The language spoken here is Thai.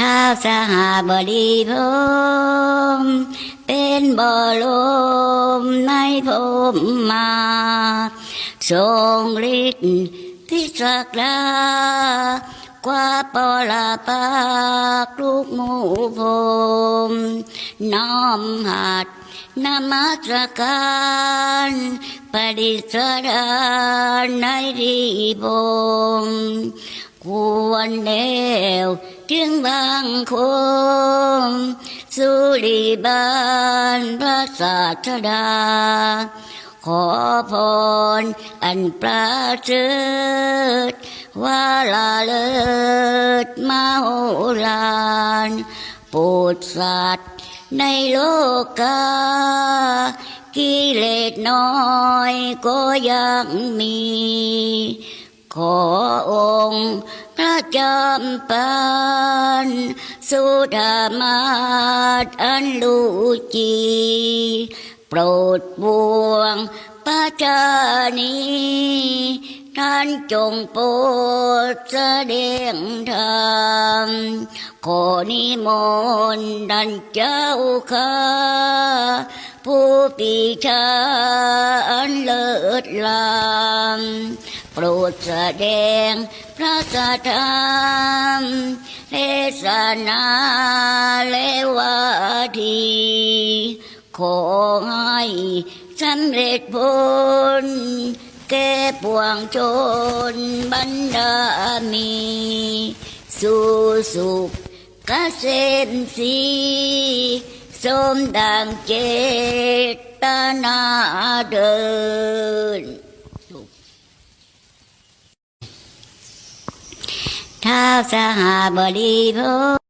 ท้าสหาบดีพรมเป็นบ่อลมในพรมมาทรงฤทธิ์ที่สักดากว่าปลาปากลูกหมูพรมน้อมหัดนมัสการปฏิสดานในที่พรมควรแน วจึงบางคมสุริบานพระศาสดา ขอพรอันประเสริฐว่าลาเลิศมาโหฬารโปรดสัตว์ในโลกากิเลสน้อยก็ยังมี ขอองค์พระจำปานสุธามาตอันลูจีโปรดบวงปัจจานีท่านจงโปรดแสดงธรรมขอนิมนต์ดันเจ้าข้า ผู้ปีชาอันเลิศลำโปรดแสดงพระสัทธรรมเทศนาและวาทีขอให้สำเร็จผลแก่ปวงชนบรรดามี สู่สุขเกษมสี สมดังเจตนาเดินท้าสหาบดีพรหม